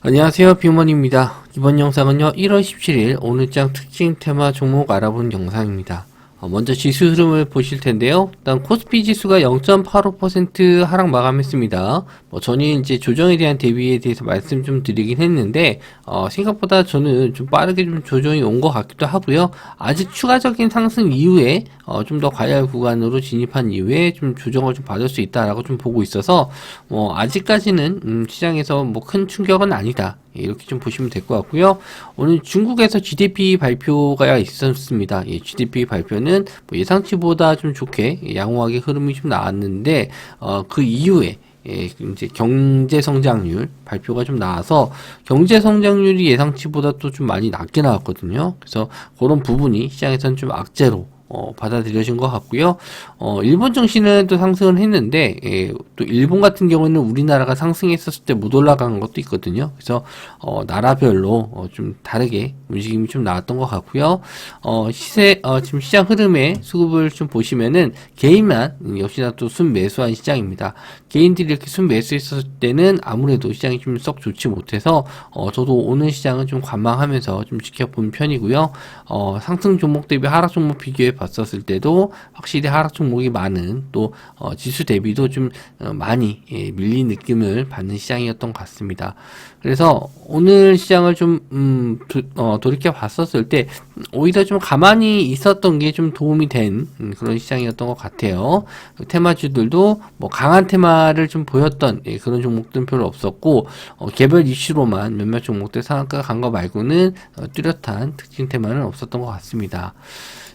안녕하세요 뷰먼입니다. 이번 영상은요 1월 17일 오늘장 특징 테마 종목 알아보는 영상입니다. 어, 먼저 지수 흐름을 보실 텐데요. 일단 코스피 지수가 0.85% 하락 마감했습니다 뭐 전일 이제 조정에 대한 대비에 대해서 말씀 좀 드리긴 했는데 어, 생각보다 저는 좀 빠르게 좀 조정이 온 것 같기도 하고요 아직 추가적인 상승 이후에 어, 좀 더 과열 구간으로 진입한 이후에 좀 조정을 좀 받을 수 있다라고 좀 보고 있어서 뭐 아직까지는 음, 시장에서 뭐 큰 충격은 아니다 예, 이렇게 좀 보시면 될 것 같고요. 오늘 중국에서 GDP 발표가 있었습니다. 예, GDP 발표는 뭐 예상치보다 좀 좋게 예, 양호하게 흐름이 좀 나왔는데 어, 그 이후에 예, 이제 경제 성장률 발표가 좀 나와서 경제 성장률이 예상치보다 또 좀 많이 낮게 나왔거든요. 그래서 그런 부분이 시장에서는 좀 악재로 어, 받아들여진 것 같고요. 어, 일본 증시는 또 상승을 했는데, 예, 또 일본 같은 경우는 우리나라가 상승했었을 때 못 올라간 것도 있거든요. 그래서, 어, 나라별로 어, 좀 다르게 움직임이 좀 나왔던 것 같고요. 어, 시세, 어, 지금 시장 흐름의 수급을 좀 보시면은 개인만 역시나 또 순매수한 시장입니다. 개인들이 이렇게 순매수했을 때는 아무래도 시장이 좀 썩 좋지 못해서, 어, 저도 오늘 시장은 좀 관망하면서 좀 지켜본 편이고요. 어, 상승 종목 대비 하락 종목 비교해 봤었을 때도 확실히 하락 종목이 많은 또 어, 지수 대비도 좀 어, 많이 예, 밀린 느낌을 받는 시장이었던 것 같습니다. 그래서 오늘 시장을 좀 음, 도, 어, 돌이켜 봤었을 때 오히려 좀 가만히 있었던 게 좀 도움이 된 음, 그런 시장이었던 것 같아요. 그 테마주들도 뭐 강한 테마를 좀 보였던 예, 그런 종목들은 별로 없었고 어, 개별 이슈로만 몇몇 종목들 상한가 간 거 말고는 어, 뚜렷한 특징 테마는 없었던 것 같습니다.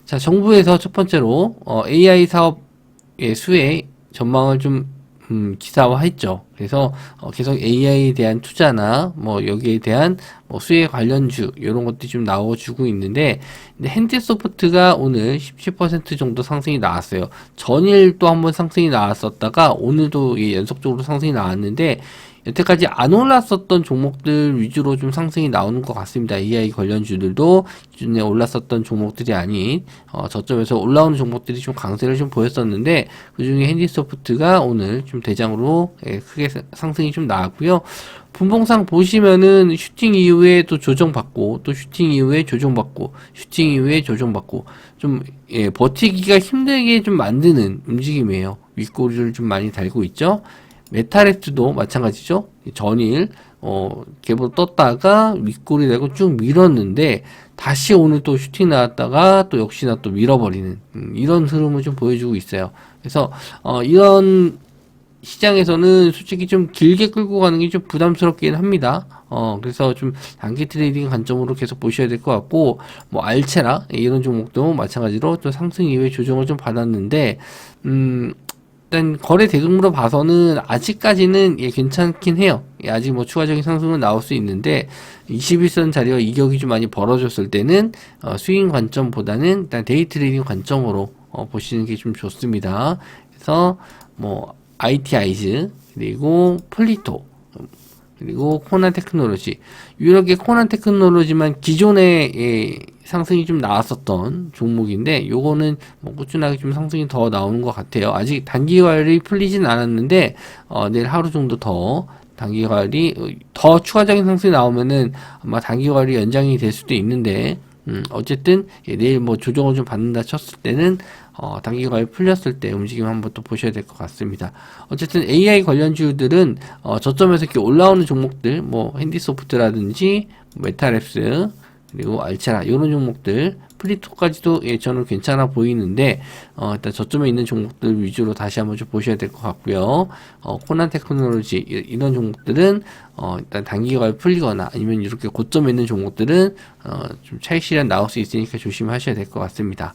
자, 정부에서 첫 번째로 어, AI 사업의 수혜 전망을 좀 음, 기사화했죠. 그래서 어, 계속 AI에 대한 투자나 뭐 여기에 대한 뭐 수혜 관련주 이런 것들이 좀 나와주고 있는데 근데 핸드소프트가 오늘 17% 정도 상승이 나왔어요. 전일 또 한번 상승이 나왔었다가 오늘도 예, 연속적으로 상승이 나왔는데 여태까지 안 올랐었던 종목들 위주로 좀 상승이 나오는 것 같습니다. AI 관련주들도 기존에 올랐었던 종목들이 아닌 어, 저점에서 올라오는 종목들이 좀 강세를 좀 보였었는데 그 중에 핸디소프트가 오늘 좀 대장으로 예, 크게 상승이 좀 나왔고요. 분봉상 보시면은 슈팅 이후에 또 조정받고 또 슈팅 이후에 조정받고 슈팅 이후에 조정받고 좀 예, 버티기가 힘들게 좀 만드는 움직임이에요. 윗꼬리를 좀 많이 달고 있죠. 메타렉스도 마찬가지죠. 전일 어 개보 떴다가 윗골이 되고 쭉 밀었는데 다시 오늘 또 슈팅 나왔다가 또 역시나 또 밀어버리는 음, 이런 흐름을 좀 보여주고 있어요. 그래서 어 이런 시장에서는 솔직히 좀 길게 끌고 가는 게 좀 부담스럽긴 합니다. 어, 그래서 좀 단기 트레이딩 관점으로 계속 보셔야 될 것 같고, 뭐, 알체라, 이런 종목도 마찬가지로 또 상승 이후에 조정을 좀 받았는데, 음, 일단 거래 대금으로 봐서는 아직까지는 예, 괜찮긴 해요. 예, 아직 뭐 추가적인 상승은 나올 수 있는데 21선 자리와 이격이 좀 많이 벌어졌을 때는 어, 스윙 관점보다는 일단 데이 트레이딩 관점으로 어, 보시는 게 좀 좋습니다. 그래서 뭐 ITI즈 그리고 폴리토 그리고 코난 테크놀로지 유럽의 코난 테크놀로지만 기존에 예, 상승이 좀 나왔었던 종목인데 요거는 뭐 꾸준하게 좀 상승이 더 나오는 것 같아요. 아직 단기관리 풀리진 않았는데 어, 내일 하루 정도 더 단기관리 더 추가적인 상승이 나오면은 아마 단기관리 연장이 될 수도 있는데 음, 어쨌든 예, 내일 뭐 조정을 좀 받는다 쳤을 때는 어, 단기관리 풀렸을 때 움직임 한번 또 보셔야 될 것 같습니다. 어쨌든 AI 관련주들은 어, 저점에서 이렇게 올라오는 종목들, 뭐 핸디소프트라든지 메타랩스 그리고 알체라 이런 종목들 플리토까지도 예, 저는 괜찮아 보이는데 어, 일단 저점에 있는 종목들 위주로 다시 한번 좀 보셔야 될 것 같고요. 어, 코난 테크놀로지 이런 종목들은 어, 일단 단기가 풀리거나 아니면 이렇게 고점에 있는 종목들은 어, 좀 차익 실현 나올 수 있으니까 조심하셔야 될 것 같습니다.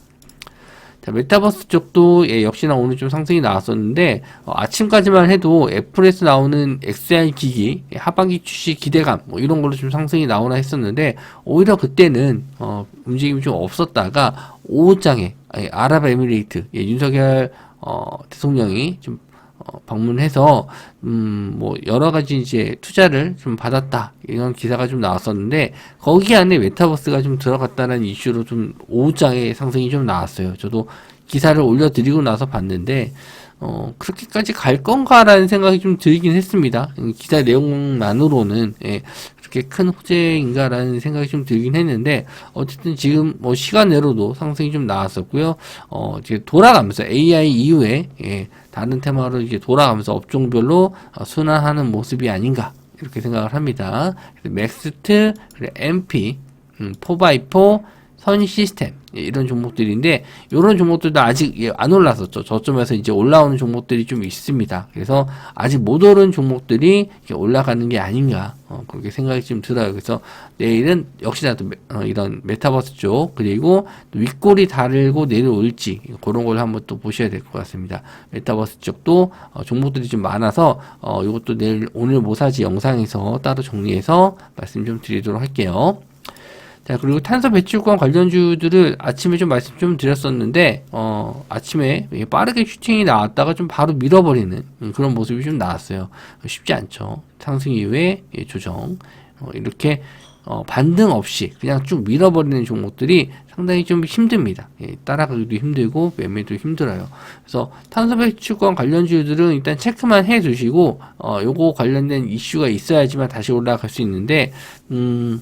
자, 메타버스 쪽도 예, 역시나 오늘 좀 상승이 나왔었는데 어, 아침까지만 해도 애플에서 나오는 XR 기기 예, 하반기 출시 기대감 뭐 이런 걸로 좀 상승이 나오나 했었는데 오히려 그때는 어, 움직임이 좀 없었다가 오후장에 예, 아랍에미레이트 예, 윤석열 어, 대통령이 좀 어, 방문해서 음, 뭐 여러 가지 이제 투자를 좀 받았다 이런 기사가 좀 나왔었는데 거기 안에 메타버스가 좀 들어갔다는 이슈로 좀 오후장에 상승이 좀 나왔어요. 저도 기사를 올려드리고 나서 봤는데 어, 그렇게까지 갈 건가라는 생각이 좀 들긴 했습니다. 음, 기사 내용만으로는, 예, 그렇게 큰 호재인가라는 생각이 좀 들긴 했는데, 어쨌든 지금 뭐 시간 내로도 상승이 좀 나왔었고요. 어, 이제 돌아가면서 AI 이후에, 예, 다른 테마로 이제 돌아가면서 업종별로 어, 순환하는 모습이 아닌가, 이렇게 생각을 합니다. 맥스트, 그리고 MP, 음, 4x4, 선 시스템 예, 이런 종목들인데 이런 종목들도 아직 예, 안 올랐었죠. 저점에서 이제 올라오는 종목들이 좀 있습니다. 그래서 아직 못 오른 종목들이 올라가는 게 아닌가 어, 그렇게 생각이 좀 들어요. 그래서 내일은 역시나 또 어, 이런 메타버스 쪽 그리고 윗골이 다르고 내려올지 그런 걸 한번 또 보셔야 될 것 같습니다. 메타버스 쪽도 어, 종목들이 좀 많아서 어, 이것도 내일 오늘 모사지 영상에서 따로 정리해서 말씀 좀 드리도록 할게요. 자, 그리고 탄소 배출권 관련주들을 아침에 좀 말씀 좀 드렸었는데, 어, 아침에 빠르게 슈팅이 나왔다가 좀 바로 밀어버리는 그런 모습이 좀 나왔어요. 쉽지 않죠. 상승 이후에 예, 조정. 어, 이렇게, 어, 반등 없이 그냥 쭉 밀어버리는 종목들이 상당히 좀 힘듭니다. 예, 따라가기도 힘들고 매매도 힘들어요. 그래서 탄소 배출권 관련주들은 일단 체크만 해 두시고, 어, 요거 관련된 이슈가 있어야지만 다시 올라갈 수 있는데, 음,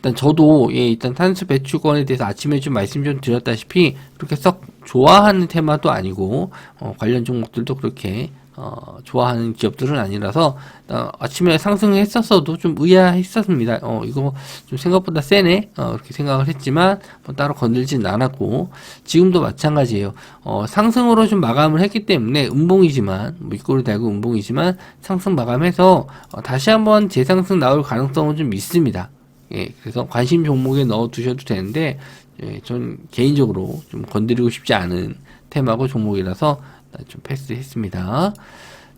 일단 저도 예, 일단 탄소 배출권에 대해서 아침에 좀 말씀 좀 드렸다시피 그렇게 썩 좋아하는 테마도 아니고 어, 관련 종목들도 그렇게 어, 좋아하는 기업들은 아니라서 어, 아침에 상승했었어도 좀 의아했었습니다. 어, 이거 좀 생각보다 세네 어, 그렇게 생각을 했지만 뭐 따로 건들진 않았고 지금도 마찬가지예요. 어, 상승으로 좀 마감을 했기 때문에 음봉이지만 뭐 윗골이 달고 음봉이지만 상승 마감해서 어, 다시 한번 재상승 나올 가능성은 좀 있습니다. 예, 그래서 관심 종목에 넣어 두셔도 되는데, 예, 전 개인적으로 좀 건드리고 싶지 않은 테마고 종목이라서 좀 패스했습니다.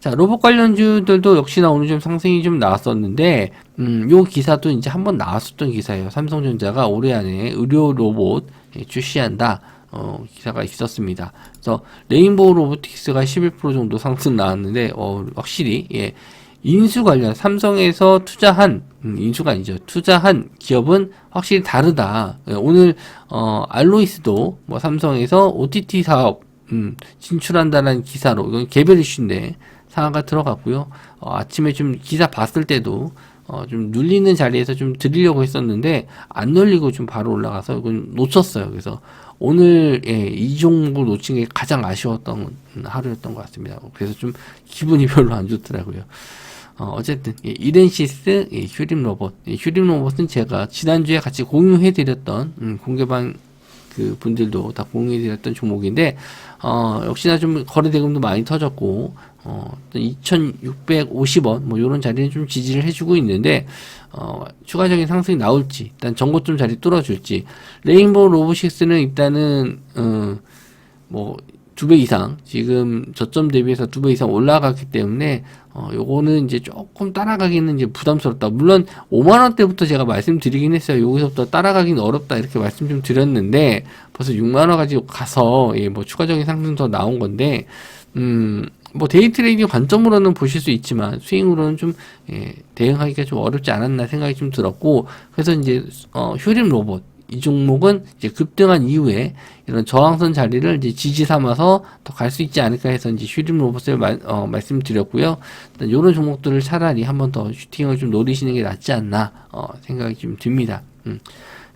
자, 로봇 관련주들도 역시나 오늘 좀 상승이 좀 나왔었는데, 음, 요 기사도 이제 한번 나왔었던 기사예요. 삼성전자가 올해 안에 의료 로봇 예, 출시한다. 어, 기사가 있었습니다. 그래서 레인보우 로보틱스가 11% 정도 상승 나왔는데, 어, 확실히, 예, 인수 관련 삼성에서 투자한 음, 인수가 아니죠. 투자한 기업은 확실히 다르다. 예, 오늘 어 알로이스도 뭐 삼성에서 OTT 사업 음, 진출한다는 기사로 이건 개별 이슈인데 상한가 들어갔고요. 어, 아침에 좀 기사 봤을 때도 어, 좀 눌리는 자리에서 좀 드리려고 했었는데 안 눌리고 좀 바로 올라가서 이건 놓쳤어요. 그래서 오늘 예, 이 종목을 놓친 게 가장 아쉬웠던 하루였던 것 같습니다. 그래서 좀 기분이 별로 안 좋더라고요. 어, 어쨌든 예, 이덴시스 예, 휴림 로봇. 예, 휴림 로봇은 제가 지난주에 같이 공유해드렸던 음, 공개방 그 분들도 다 공유해드렸던 종목인데 어, 역시나 좀 거래 대금도 많이 터졌고 어, 2,650원 뭐 이런 자리는 좀 지지를 해주고 있는데 어, 추가적인 상승이 나올지 일단 전고점 자리 뚫어줄지. 레인보우 로보식스는 일단은 어, 뭐 두 배 이상 지금 저점 대비해서 두 배 이상 올라갔기 때문에 어, 요거는 이제 조금 따라가기는 이제 부담스럽다. 물론 5만 원대부터 제가 말씀드리긴 했어요. 여기서부터 따라가기는 어렵다. 이렇게 말씀 좀 드렸는데, 벌써 6만원 가지고 가서, 예, 뭐 추가적인 상승 더 나온 건데, 음, 뭐 데이 트레이딩 관점으로는 보실 수 있지만 스윙으로는 좀 예, 대응하기가 좀 어렵지 않았나 생각이 좀 들었고 그래서 이제 어, 휴림 로봇 이 종목은 이제 급등한 이후에 이런 저항선 자리를 이제 지지 삼아서 더 갈 수 있지 않을까 해서 이제 슈림 로봇을 말, 어, 말씀드렸고요. 일단 이런 종목들을 차라리 한번 더 슈팅을 좀 노리시는 게 낫지 않나 어, 생각이 좀 듭니다. 음.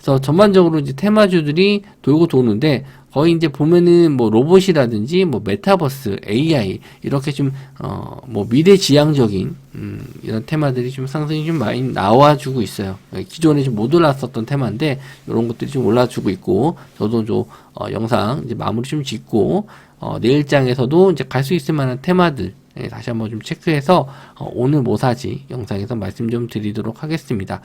그래서 전반적으로 이제 테마주들이 돌고 도는데 거의 이제 보면은 뭐 로봇이라든지 뭐 메타버스, AI 이렇게 좀 어 뭐 미래지향적인 음 이런 테마들이 좀 상승이 좀 많이 나와주고 있어요. 기존에 좀 못 올랐었던 테마인데 이런 것들이 좀 올라주고 있고 저도 좀 어, 영상 이제 마무리 좀 짓고 어, 내일장에서도 이제 갈 수 있을 만한 테마들 예, 다시 한번 좀 체크해서 어, 오늘 모사지 영상에서 말씀 좀 드리도록 하겠습니다.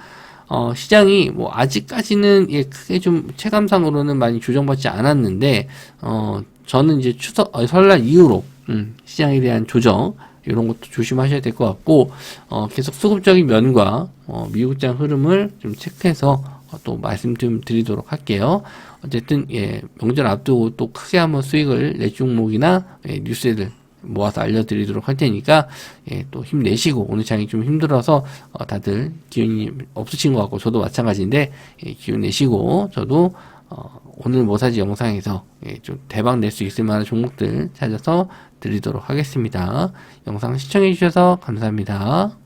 어, 시장이 뭐 아직까지는 예, 크게 좀 체감상으로는 많이 조정받지 않았는데 어, 저는 이제 추석 어, 설날 이후로 음, 시장에 대한 조정 이런 것도 조심하셔야 될 것 같고 어, 계속 수급적인 면과 어, 미국장 흐름을 좀 체크해서 어, 또 말씀 좀 드리도록 할게요. 어쨌든 예, 명절 앞두고 또 크게 한번 수익을 내 종목이나 예, 뉴스들 모아서 알려드리도록 할 테니까 예, 또 힘내시고 오늘 장이 좀 힘들어서 어, 다들 기운이 없으신 것 같고 저도 마찬가지인데 예, 기운 내시고 저도 어, 오늘 뭐사지 영상에서 예, 좀 대박 낼 수 있을 만한 종목들 찾아서 드리도록 하겠습니다. 영상 시청해 주셔서 감사합니다.